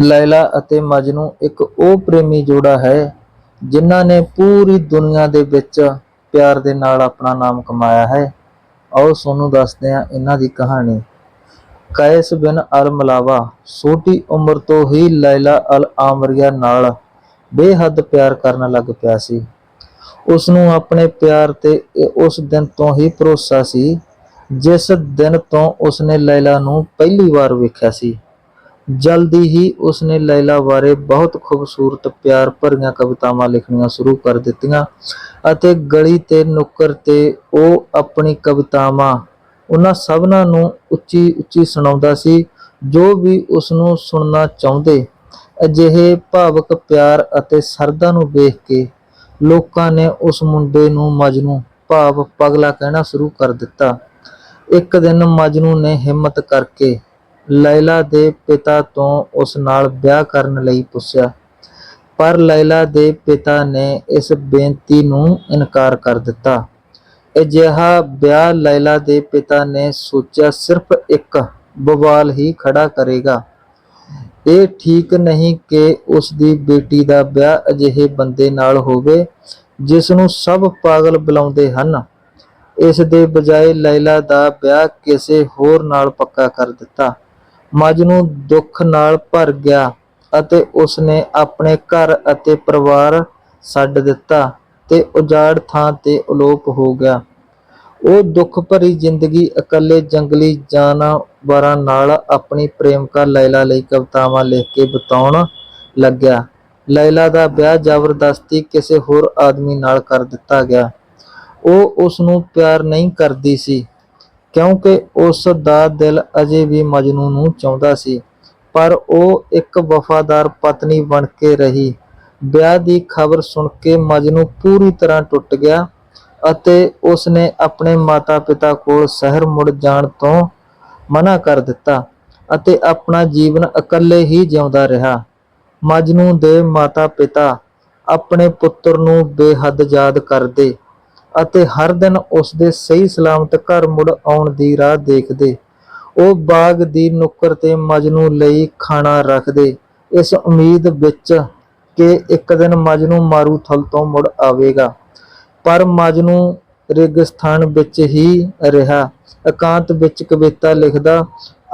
ਲੈਲਾ ਅਤੇ ਮਜਨੂ ਇੱਕ ਉਹ ਪ੍ਰੇਮੀ ਜੋੜਾ ਹੈ, ਜਿਨ੍ਹਾਂ ਨੇ ਪੂਰੀ ਦੁਨੀਆ ਦੇ ਵਿੱਚ ਪਿਆਰ ਦੇ ਨਾਲ ਆਪਣਾ ਨਾਮ ਕਮਾਇਆ ਹੈ। ਆਓ ਤੁਹਾਨੂੰ ਦੱਸਦੇ ਹਾਂ ਇਹਨਾਂ ਦੀ ਕਹਾਣੀ। ਕੈਸ ਬਿਨ ਅਲ ਮਲਾਵਾ, ਛੋਟੀ ਉਮਰ ਤੋਂ ਹੀ ਲੈਲਾ ਅਲ ਆਮਰੀਆ ਨਾਲ ਬੇਹੱਦ ਪਿਆਰ ਕਰਨ ਲੱਗ ਪਿਆ ਸੀ। ਉਸ ਨੂੰ ਆਪਣੇ ਪਿਆਰ ਤੇ ਉਸ ਦਿਨ ਤੋਂ ਹੀ ਭਰੋਸਾ ਸੀ, ਜਿਸ ਦਿਨ ਤੋਂ ਉਸਨੇ ਲੈਲਾ ਨੂੰ ਪਹਿਲੀ ਵਾਰ ਵੇਖਿਆ ਸੀ। ਜਲਦੀ ਹੀ ਉਸਨੇ ਲੈਲਾ ਬਾਰੇ ਬਹੁਤ ਖੂਬਸੂਰਤ, ਪਿਆਰ ਭਰੀਆਂ ਕਵਿਤਾਵਾਂ ਲਿਖਣੀਆਂ ਸ਼ੁਰੂ ਕਰ ਦਿੱਤੀਆਂ ਅਤੇ ਗਲੀ ਤੇ ਨੁੱਕਰ ਤੇ ਉਹ ਆਪਣੀ ਕਵਿਤਾਵਾਂ ਉਹਨਾਂ ਸਭਨਾਂ ਨੂੰ ਉੱਚੀ ਉੱਚੀ ਸੁਣਾਉਂਦਾ ਸੀ, ਜੋ ਵੀ ਉਸ ਨੂੰ ਸੁਣਨਾ ਚਾਹੁੰਦੇ। ਅਜਿਹੇ ਭਾਵਕ ਪਿਆਰ ਅਤੇ ਸਰਧਾ ਨੂੰ ਵੇਖ ਕੇ ਲੋਕਾਂ ਨੇ ਉਸ ਮੁੰਡੇ ਨੂੰ ਮਜਨੂੰ ਭਾਵ ਪਗਲਾ ਕਹਿਣਾ ਸ਼ੁਰੂ ਕਰ ਦਿੱਤਾ। ਇੱਕ ਦਿਨ ਮਜਨੂੰ ਨੇ ਹਿੰਮਤ ਕਰਕੇ ਲੈਲਾ ਦੇ ਪਿਤਾ ਤੋਂ ਉਸ ਨਾਲ ਵਿਆਹ ਕਰਨ ਲਈ ਪੁੱਛਿਆ। ਪਰ ਲੈਲਾ ਦੇ ਪਿਤਾ ਨੇ ਇਸ ਬੇਨਤੀ ਨੂੰ ਇਨਕਾਰ ਕਰ ਦਿੱਤਾ। ਅਜਿਹਾ ਵਿਆਹ ਲੈਲਾ ਦੇ ਪਿਤਾ ਨੇ ਸੋਚਿਆ ਸਿਰਫ ਇੱਕ ਬਵਾਲ ਹੀ ਖੜਾ ਕਰੇਗਾ। ਇਹ ਠੀਕ ਨਹੀਂ ਕਿ ਉਸ ਦੀ ਬੇਟੀ ਦਾ ਵਿਆਹ ਅਜਿਹੇ ਬੰਦੇ ਨਾਲ ਹੋਵੇ, ਜਿਸ ਨੂੰ ਸਭ ਪਾਗਲ ਬੁਲਾਉਂਦੇ ਹਨ। ਇਸ ਦੇ ਬਜਾਏ ਲੈਲਾ ਦਾ ਵਿਆਹ ਕਿਸੇ ਹੋਰ ਨਾਲ ਪੱਕਾ ਕਰ ਦਿੱਤਾ। ਮਜਨੂ ਦੁੱਖ ਨਾਲ ਭਰ ਗਿਆ ਅਤੇ ਉਸਨੇ ਆਪਣੇ ਘਰ ਅਤੇ ਪਰਿਵਾਰ ਛੱਡ ਦਿੱਤਾ ਤੇ ਉਜਾੜ ਥਾਂ ਤੇ ਅਲੋਪ ਹੋ ਗਿਆ। ਉਹ ਦੁੱਖ ਭਰੀ ਜ਼ਿੰਦਗੀ ਇਕੱਲੇ ਜੰਗਲੀ ਜਾਨਵਰਾਂ ਨਾਲ ਆਪਣੀ ਪ੍ਰੇਮਕਾ ਲੈਲਾ ਲਈ ਕਵਿਤਾਵਾਂ ਲਿਖ ਕੇ ਬਿਤਾਉਣ ਲੱਗਿਆ। ਲੈਲਾ ਦਾ ਵਿਆਹ ਜ਼ਬਰਦਸਤੀ ਕਿਸੇ ਹੋਰ ਆਦਮੀ ਨਾਲ ਕਰ ਦਿੱਤਾ ਗਿਆ। ਉਹ ਉਸ ਨੂੰ ਪਿਆਰ ਨਹੀਂ ਕਰਦੀ ਸੀ। ਕਿਉਂਕਿ ਉਸ ਦਾ ਦਿਲ ਅਜੇ ਵੀ ਮਜਨੂੰ ਨੂੰ ਚਾਹੁੰਦਾ ਸੀ, ਪਰ ਉਹ ਇੱਕ ਵਫਾਦਾਰ ਪਤਨੀ ਬਣ ਕੇ ਰਹੀ। ਵਿਆਹ ਦੀ ਖਬਰ ਸੁਣ ਕੇ ਮਜਨੂੰ ਪੂਰੀ ਤਰ੍ਹਾਂ ਟੁੱਟ ਗਿਆ ਅਤੇ ਉਸਨੇ ਆਪਣੇ ਮਾਤਾ-ਪਿਤਾ ਕੋਲ ਸ਼ਹਿਰ ਮੁੜ ਜਾਣ ਤੋਂ ਮਨਾ ਕਰ ਦਿੱਤਾ ਅਤੇ ਆਪਣਾ ਜੀਵਨ ਇਕੱਲੇ ਹੀ ਜਿਉਂਦਾ ਰਿਹਾ। ਮਜਨੂੰ ਦੇ ਮਾਤਾ-ਪਿਤਾ ਆਪਣੇ ਪੁੱਤਰ ਨੂੰ ਬੇਹੱਦ ਯਾਦ ਕਰਦੇ ਅਤੇ ਹਰ ਦਿਨ ਉਸ ਦੇ ਸਹੀ ਸਲਾਮਤ ਘਰ ਮੁੜ ਆਉਣ ਦੀ ਰਾਹ ਦੇਖਦੇ। ਉਹ ਬਾਗ ਦੀ ਨੁੱਕਰ ਤੇ ਮਜਨੂ ਲਈ ਖਾਣਾ ਰੱਖਦੇ। ਇਸ ਉਮੀਦ ਵਿੱਚ ਕਿ ਇੱਕ ਦਿਨ ਮਜਨੂ ਮਾਰੂਥਲ ਤੋਂ ਮੁੜ ਆਵੇਗਾ। ਪਰ ਮਜਨੂ ਰੇਗਿਸਤਾਨ ਵਿੱਚ ਹੀ ਰਿਹਾ। ਇਕਾਂਤ ਵਿੱਚ ਕਵਿਤਾ ਲਿਖਦਾ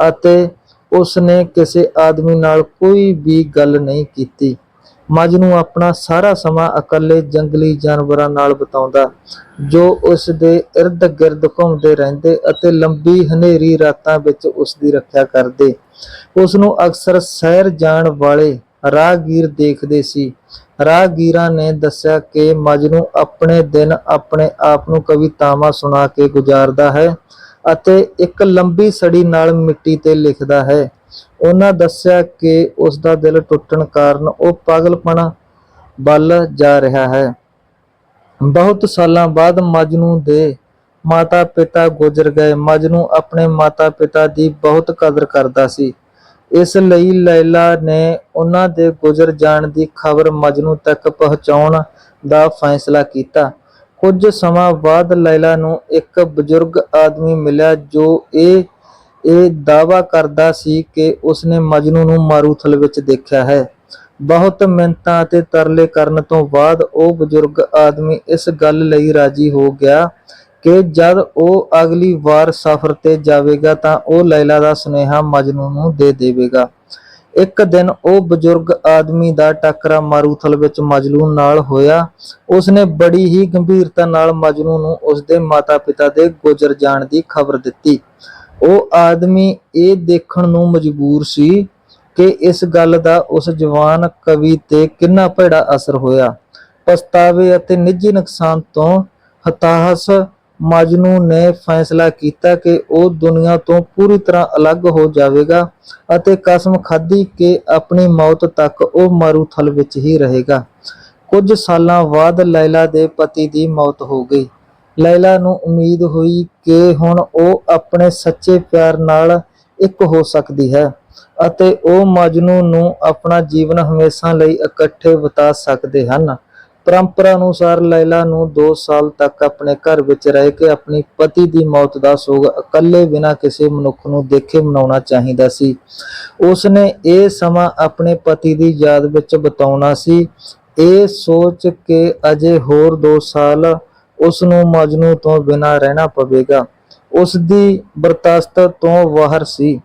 ਅਤੇ ਉਸਨੇ ਕਿਸੇ ਆਦਮੀ ਨਾਲ ਕੋਈ ਵੀ ਗੱਲ ਨਹੀਂ ਕੀਤੀ। ਮਜਨੂ ਆਪਣਾ ਸਾਰਾ ਸਮਾਂ ਇਕੱਲੇ ਜੰਗਲੀ ਜਾਨਵਰਾਂ ਨਾਲ ਬਿਤਾਉਂਦਾ, ਜੋ ਉਸ ਦੇ ਇਰਦ-ਗਿਰਦ ਘੁੰਮਦੇ ਰਹਿੰਦੇ ਅਤੇ ਲੰਬੀ ਹਨੇਰੀ ਰਾਤਾਂ ਵਿੱਚ ਉਸ ਦੀ ਰੱਖਿਆ ਕਰਦੇ। ਉਸ ਨੂੰ ਅਕਸਰ ਸੈਰ ਜਾਣ ਵਾਲੇ ਰਾਹਗੀਰ ਦੇਖਦੇ ਸੀ। ਰਾਹਗੀਰਾਂ ਨੇ ਦੱਸਿਆ ਕਿ ਮਜਨੂ ਆਪਣੇ ਦਿਨ ਆਪਣੇ ਆਪ ਨੂੰ ਕਵਿਤਾਵਾਂ ਸੁਣਾ ਕੇ ਗੁਜ਼ਾਰਦਾ ਹੈ ਅਤੇ ਇੱਕ ਲੰਬੀ ਸੜੀ ਨਾਲ ਮਿੱਟੀ ਤੇ ਲਿਖਦਾ ਹੈ। ਉਹਨਾਂ ਦੱਸਿਆ ਕਿ ਉਸ ਦਾ ਦਿਲ ਟੁੱਟਣ ਕਾਰਨ ਉਹ ਪਾਗਲਪਣ ਵੱਲ ਜਾ ਰਿਹਾ ਹੈ। ਬਹੁਤ ਸਾਲਾਂ ਬਾਅਦ ਮਜਨੂ ਦੇ ਮਾਤਾ-ਪਿਤਾ ਗੁਜ਼ਰ ਗਏ। ਮਜਨੂ ਆਪਣੇ ਮਾਤਾ-ਪਿਤਾ ਦੀ ਬਹੁਤ ਕਦਰ ਕਰਦਾ ਸੀ। ਇਸ ਲਈ ਲੈਲਾ ਨੇ ਉਹਨਾਂ ਦੇ ਗੁਜ਼ਰ ਜਾਣ ਦੀ ਖਬਰ ਮਜਨੂ ਤੱਕ ਪਹੁੰਚਾਉਣ ਦਾ ਫੈਸਲਾ ਕੀਤਾ। ਕੁਝ ਸਮਾਂ ਬਾਅਦ ਲੈਲਾ ਨੂੰ ਇੱਕ ਬਜ਼ੁਰਗ ਆਦਮੀ ਮਿਲਿਆ ਜੋ ਇਹ ਇਹ ਦਾਅਵਾ ਕਰਦਾ ਸੀ ਕਿ ਉਸਨੇ ਮਜਨੂ ਨੂੰ ਮਾਰੂਥਲ ਵਿੱਚ ਦੇਖਿਆ ਹੈ। ਬਹੁਤ ਮਿੰਨਤਾਂ ਅਤੇ ਤਰਲੇ ਕਰਨ ਤੋਂ ਬਾਅਦ ਉਹ ਬਜ਼ੁਰਗ ਆਦਮੀ ਇਸ ਗੱਲ ਲਈ ਰਾਜੀ ਹੋ ਗਿਆ ਕਿ ਜਦ ਉਹ ਅਗਲੀ ਵਾਰ ਸਫ਼ਰ ਤੇ ਜਾਵੇਗਾ ਤਾਂ ਉਹ ਲੈਲਾ ਦਾ ਸੁਨੇਹਾ ਮਜਨੂ ਨੂੰ ਦੇ ਦੇਵੇਗਾ। ਇੱਕ ਦਿਨ ਉਹ ਬਜ਼ੁਰਗ ਆਦਮੀ ਦਾ ਟੱਕਰਾ ਮਾਰੂਥਲ ਵਿੱਚ ਮਜਨੂ ਨਾਲ ਹੋਇਆ। ਉਸਨੇ ਬੜੀ ਹੀ ਗੰਭੀਰਤਾ ਨਾਲ ਮਜਨੂ ਨੂੰ ਉਸਦੇ ਮਾਤਾ-ਪਿਤਾ ਦੇ ਗੁਜ਼ਰ ਜਾਣ ਦੀ ਖਬਰ ਦਿੱਤੀ। ਉਹ ਆਦਮੀ ਇਹ ਦੇਖਣ ਨੂੰ ਮਜਬੂਰ ਸੀ ਕਿ ਇਸ ਗੱਲ ਦਾ ਉਸ ਜਵਾਨ ਕਵੀ ਤੇ ਕਿੰਨਾ ਭੈੜਾ ਅਸਰ ਹੋਇਆ। ਪਛਤਾਵੇ ਅਤੇ ਨਿੱਜੀ ਨੁਕਸਾਨ ਤੋਂ ਹਤਾਹਸ ਮਜਨੂ ਨੇ ਫੈਸਲਾ ਕੀਤਾ ਕਿ ਉਹ ਦੁਨੀਆ ਤੋਂ ਪੂਰੀ ਤਰ੍ਹਾਂ ਅਲੱਗ ਹੋ ਜਾਵੇਗਾ ਅਤੇ ਕਸਮ ਖਾਧੀ ਕਿ ਆਪਣੀ ਮੌਤ ਤੱਕ ਉਹ ਮਾਰੂਥਲ ਵਿੱਚ ਹੀ ਰਹੇਗਾ। ਕੁਝ ਸਾਲਾਂ ਬਾਅਦ ਲੈਲਾ ਦੇ ਪਤੀ ਦੀ ਮੌਤ ਹੋ ਗਈ। ਲੈਲਾ ਨੂੰ ਉਮੀਦ ਹੋਈ ਕਿ ਹੁਣ ਉਹ ਆਪਣੇ ਸੱਚੇ ਪਿਆਰ ਨਾਲ ਇੱਕ ਹੋ ਸਕਦੀ ਹੈ ਅਤੇ ਉਹ ਮਜਨੂ ਨੂੰ ਆਪਣਾ ਜੀਵਨ ਹਮੇਸ਼ਾ ਲਈ ਇਕੱਠੇ ਬਿਤਾ ਸਕਦੇ ਹਨ। ਪਰੰਪਰਾ ਅਨੁਸਾਰ ਲੈਲਾ ਨੂੰ 2 ਸਾਲ ਤੱਕ ਆਪਣੇ ਘਰ ਵਿੱਚ ਰਹਿ ਕੇ ਆਪਣੀ ਪਤੀ ਦੀ ਮੌਤ ਦਾ ਸੋਗ ਇਕੱਲੇ ਬਿਨਾਂ ਕਿਸੇ ਮਨੁੱਖ ਨੂੰ ਦੇਖੇ ਮਨਾਉਣਾ ਚਾਹੀਦਾ ਸੀ। ਉਸਨੇ ਇਹ ਸਮਾਂ ਆਪਣੇ ਪਤੀ ਦੀ ਯਾਦ ਵਿੱਚ ਬਿਤਾਉਣਾ ਸੀ। ਇਹ ਸੋਚ ਕੇ ਅਜੇ ਹੋਰ 2 ਸਾਲ ਉਸ ਨੂੰ ਮਜਨੂ ਤੋਂ ਬਿਨਾਂ ਰਹਿਣਾ ਪਵੇਗਾ। ਉਸ ਦੀ ਬਰਤਾਸਤ ਤੋਂ ਬਾਹਰ ਸੀ।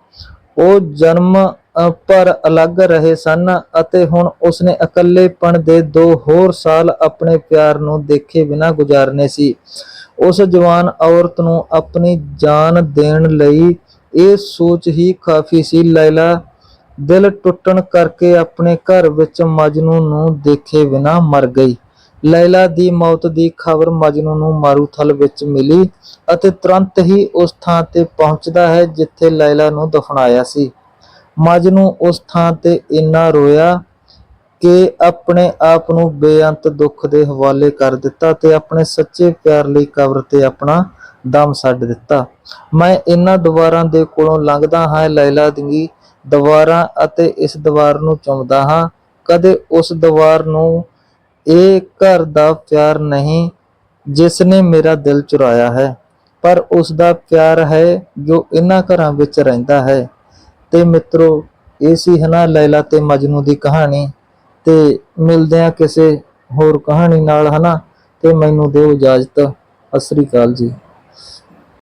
ਉਹ ਜਨਮ ਅ, ਪਰ ਅਲੱਗ ਰਹੇ ਸਨ ਅਤੇ ਹੁਣ ਉਸਨੇ ਇਕੱਲੇਪਣ ਦੇ ਦੋ ਹੋਰ ਸਾਲ ਆਪਣੇ ਪਿਆਰ ਨੂੰ ਦੇਖੇ ਬਿਨਾਂ ਗੁਜ਼ਾਰਨੇ ਸੀ। ਉਸ ਜਵਾਨ ਔਰਤ ਨੂੰ ਆਪਣੀ ਜਾਨ ਦੇਣ ਲਈ ਇਹ ਸੋਚ ਹੀ ਕਾਫੀ ਸੀ। ਲੈਲਾ ਦਿਲ ਟੁੱਟਣ ਕਰਕੇ ਆਪਣੇ ਘਰ ਵਿੱਚ ਮਜਨੂ ਨੂੰ ਦੇਖੇ ਬਿਨਾਂ ਮਰ ਗਈ। ਲੈਲਾ ਦੀ ਮੌਤ ਦੀ ਖਬਰ ਮਜਨੂ ਨੂੰ ਮਾਰੂਥਲ ਵਿੱਚ ਮਿਲੀ ਅਤੇ ਤੁਰੰਤ ਹੀ ਉਸ ਥਾਂ ਤੇ ਪਹੁੰਚਦਾ ਹੈ ਜਿੱਥੇ ਲੈਲਾ ਨੂੰ ਦਫਨਾਇਆ ਸੀ। ਮਜਨੂ ਉਸ ਥਾਂ ਤੇ ਇੰਨਾ ਰੋਇਆ ਕਿ ਆਪਣੇ ਆਪ ਨੂੰ ਬੇਅੰਤ ਦੁੱਖ ਦੇ ਹਵਾਲੇ ਕਰ ਦਿੱਤਾ ਤੇ ਆਪਣੇ ਸੱਚੇ ਪਿਆਰ ਲਈ ਕਬਰ ਤੇ ਆਪਣਾ ਦਮ ਛੱਡ ਦਿੱਤਾ। ਮੈਂ ਇਹਨਾਂ ਦੀਵਾਰਾਂ ਦੇ ਕੋਲੋਂ ਲੰਘਦਾ ਹਾਂ, ਲੈਲਾ ਦੀ ਦੀਵਾਰਾਂ ਅਤੇ ਇਸ ਦੀਵਾਰ ਨੂੰ ਚੁੰਮਦਾ ਹਾਂ। ਕਦੇ ਉਸ ਦੀਵਾਰ ਨੂੰ ਇਹ ਘਰ ਦਾ ਪਿਆਰ ਨਹੀਂ ਜਿਸ ਨੇ ਮੇਰਾ ਦਿਲ ਚੁਰਾਇਆ ਹੈ, ਪਰ ਉਸ ਦਾ ਪਿਆਰ ਹੈ ਜੋ ਇਹਨਾਂ ਘਰਾਂ ਵਿੱਚ ਰਹਿੰਦਾ ਹੈ। ਤੇ ਮਿੱਤਰੋ, ਇਹ ਸੀ ਹਨਾ ਲੈਲਾ ਤੇ ਮਜਨੂ ਦੀ ਕਹਾਣੀ। ਤੇ ਮਿਲਦੇ ਆ ਕਿਸੇ ਹੋਰ ਕਹਾਣੀ ਨਾਲ ਹਨਾ, ਤੇ ਮੈਨੂੰ ਦਿਓ ਇਜਾਜ਼ਤ। ਸਤਿ ਸ੍ਰੀ ਅਕਾਲ ਜੀ।